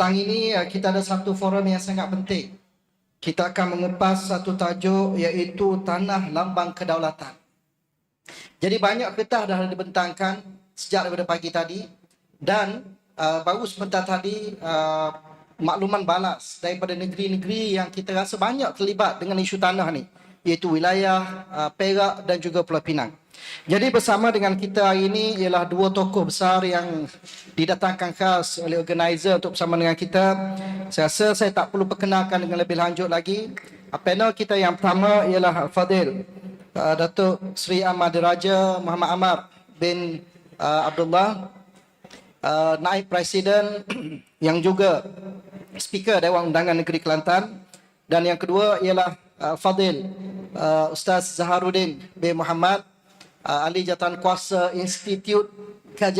Petang ini uh, kita ada satu forum yang sangat penting. Kita akan mengupas satu tajuk iaitu Tanah Lambang Kedaulatan. Jadi banyak kertas dah dibentangkan sejak daripada pagi tadi dan uh, baru sebentar tadi uh, makluman balas daripada negeri-negeri yang kita rasa banyak terlibat dengan isu tanah ni iaitu wilayah uh, Perak dan juga Pulau Pinang. Jadi bersama dengan kita hari ini ialah dua tokoh besar yang didatangkan khas oleh organizer untuk bersama dengan kita. Saya rasa saya tak perlu perkenalkan dengan lebih lanjut lagi. Panel kita yang pertama ialah Fadil uh, Datuk Sri Ahmad Raja Muhammad Amar bin uh, Abdullah uh, Naib Presiden yang juga Speaker Dewan Undangan Negeri Kelantan dan yang kedua ialah uh, Fadil uh, Ustaz Zaharuddin bin Muhammad uh, Ahli Jawatan Kuasa Institut